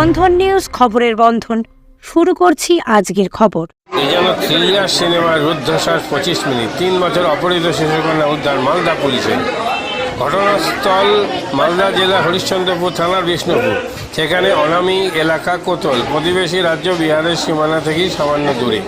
বন্ধন news খবরের বন্ধন। শুরু করছি আজকের খবর। এই যেন থ্রিলার সিনেমার রুদ্ধশ্বাস পঁচিশ মিনিট। তিন বছর অপহৃত শিশুকন্যা উদ্ধার মালদা পুলিশের। ঘটনাস্থল মালদা জেলা হরিশ্চন্দ্রপুর থানার বিষ্ণুপুর। সেখানে অনামি এলাকা কোতল। প্রতিবেশী রাজ্য বিহারের সীমানা থেকেই সামান্য দূরে।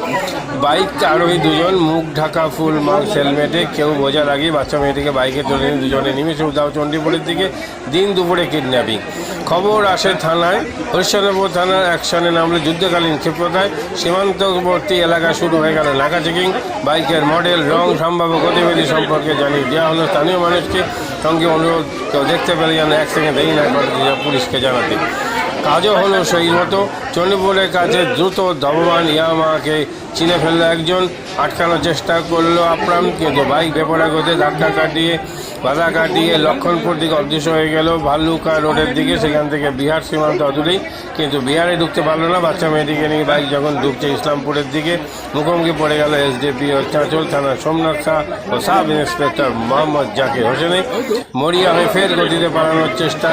বাইক আরোহী দুজন, মুখ ঢাকা, ফুল মাস্ক হেলমেটে। কেউ বোঝার আগে বাচ্চা মেয়েটিকে বাইকে তুলে নিয়ে দুজনে নিমেষে উদাও চণ্ডীপুরের দিকে। দিন দুপুরে কিডন্যাপিং। খবর আসে থানায়। হরিশ্চন্দ্রপুর থানার অ্যাকশনে নামলে যুদ্ধকালীন ক্ষিপ্রতায়। সীমান্তবর্তী এলাকা শুরু হয়ে গেল নাকা চেকিং। বাইকের মডেল, রং, সম্ভাব্য গতিবিধি সম্পর্কে জানিয়ে দেওয়া হলো স্থানীয় মানুষকে। সঙ্গে অনুরোধ, কেউ দেখতে পেলে যেন এক সেকেন্ড না পুলিশকে জানাতে। কাজও হলো সেই মতো। চণ্ডীপুরের কাছে দ্রুত ধবমান ইয়ামাকে চিনে ফেলল একজন, আটকানোর চেষ্টা করল আপ্রাম কিন্তু বাইক বেপরা গতে ধাক্কা কাটিয়ে বাধা কাটিয়ে লক্ষণপুর দিকে অদৃশ্য হয়ে গেল ভাল্লুকা রোডের দিকে। সেখান থেকে বিহার সীমান্ত অদূরেই। কিন্তু বিহারে ঢুকতে পারল না। বাচ্চা মেয়েটিকে নিয়ে বাইক যখন ঢুকছে ইসলামপুরের দিকে, মুখোমুখি পড়ে গেল এসডিপি ও চাঁচল থানার সোমনাথ শাহ ও সাব ইন্সপেক্টর মোহাম্মদ জাকির হোসেনে। মরিয়া হয়ে ফের গতিতে পালানোর চেষ্টা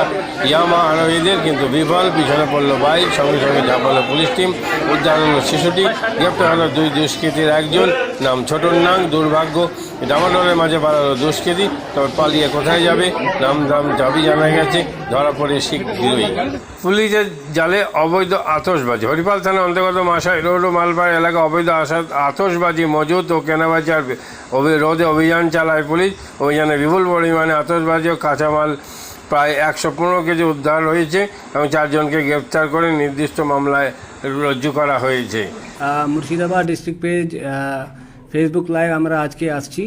ইয়ামা আরোহীদের, কিন্তু বিফল। পিছনে পড়ল বাইক, সঙ্গে সঙ্গে ঝাঁপালো পুলিশ টিম। উদ্ধার হলো শিশুটি। গ্রেপ্তার হলো দুই দুষ্কৃতীর একজন। নাম ছোটন নাং দুর্ভাগ্য। ডামাডোলের মাঝে পালালো দুষ্কৃতী, তবে পালিয়ে কোথায় যাবে? নাম দাম দাবি জানা গেছে, ধরা পড়ে শীঘ্রই। পুলিশের জালে অবৈধ আতসবাজি হরিপাল থানা অন্তর্গত মাসাই রোড, মালপাড় এলাকা অবৈধ আশা- আতসবাজি মজুত ও কেনাবেচার রোধে অভিযান চালায় পুলিশ। অভিযানে বিপুল পরিমাণে আতসবাজি ও কাঁচামাল প্রায় একশো পনেরো কেজি উদ্ধার হয়েছে এবং চারজনকে গ্রেপ্তার করে নির্দিষ্ট মামলায় রজ্জু করা হয়েছে। Murshidabad district page Facebook live আমরা আজকে আসছি।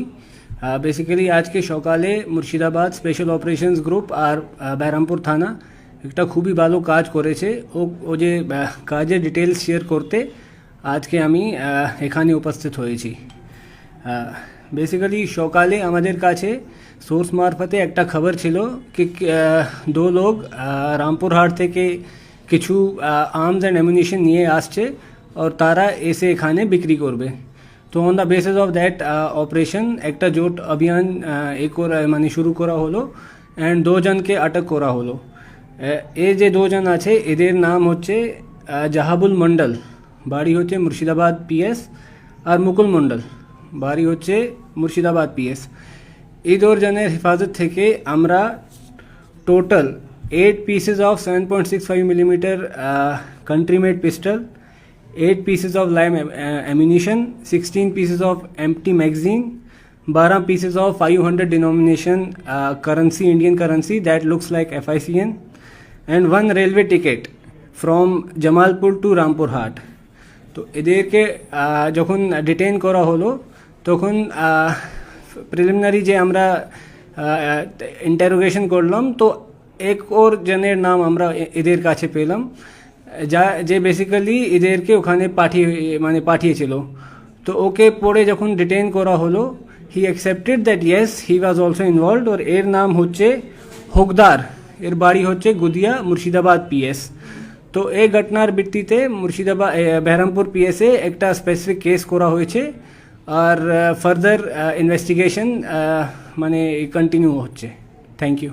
বেসিক্যালি আজকে সকালে মুর্শিদাবাদ স্পেশাল অপারেশনস গ্রুপ আর আহ, বেরামপুর থানা একটা খুবই ভালো কাজ করেছে। ও ও যে কাজের ডিটেলস শেয়ার করতে আজকে আমি এখানে উপস্থিত হয়েছি। বেসিক্যালি সকালে আমাদের কাছে সোর্স মারফতে একটা খবর ছিল কি দো লোক রামপুরহাট থেকে কিছু আর্মস অ্যান্ড অ্যামিউনিশন নিয়ে আসছে আর তারা এসে এখানে বিক্রি করবে। তো on the basis of that operation একটা জোট অভিযান এ করা মানে শুরু করা হলো অ্যান্ড দুজনকে আটক করা হলো এই যে দুজন আছে এদের নাম হচ্ছে জাহাবুল মন্ডল বাড়ি হচ্ছে মুর্শিদাবাদ পিএস আর মুকুল মন্ডল বাড়ি হচ্ছে মুর্শিদাবাদ পিএস এই দুজনের হেফাজত থেকে আমরা total 8 pieces of 7.65 millimeter uh, country made pistol 8 pieces of lime uh, ammunition 16 pieces of empty magazine 12 pieces of 500 denomination uh, currency indian currency that looks like ficn and one railway ticket from jamalpur to rampur হাট তো এদেরকে যখন detain করা হলো তখন preliminary যে আমরা interrogation করলাম তো এক ওর জনের নাম আমরা এদের কাছে পেলাম যা, যে বেসিক্যালি এদেরকে ওখানে পাঠিয়ে মানে পাঠিয়েছিল। তো ওকে পরে যখন ডিটেইন করা হলো he accepted that yes he was also involved ওর এর নাম হচ্ছে হোকদার। এর বাড়ি হচ্ছে গুদিয়া, মুর্শিদাবাদ পিএস তো এই ঘটনার ভিত্তিতে মুর্শিদাবাদ বেহরামপুর পিএসএ একটা স্পেসিফিক কেস করা হয়েছে আর ফার্দার ইনভেস্টিগেশন মানে কন্টিনিউ হচ্ছে। থ্যাংক ইউ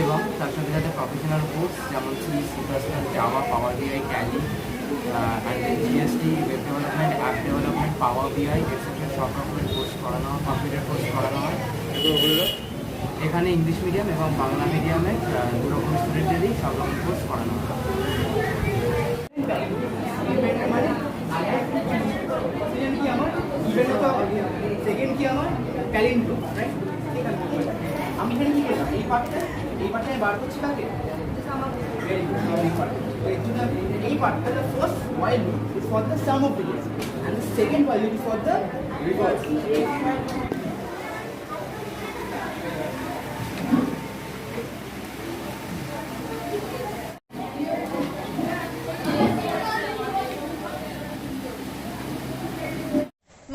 এবং তার সাথে সাথে প্রফেশনাল কোর্স যেমন C C plus plus Java Power BI Tally and GST web development app development Power BI etcetera সব রকমের কোর্স করানো হয় কম্পিউটার কোর্স করানো হয়। এখানে ইংলিশ মিডিয়াম এবং বাংলা মিডিয়ামে দু রকম স্টুডেন্টেরই সব রকম কোর্স করানো হয়। সেকেন্ড কি আমার? আমি এখানে কি এই পার্টটা এই পার্টটা বার করছি কাকে এই পার্টটা the first while loop is for the sum of digits and the second while loop is for the reverse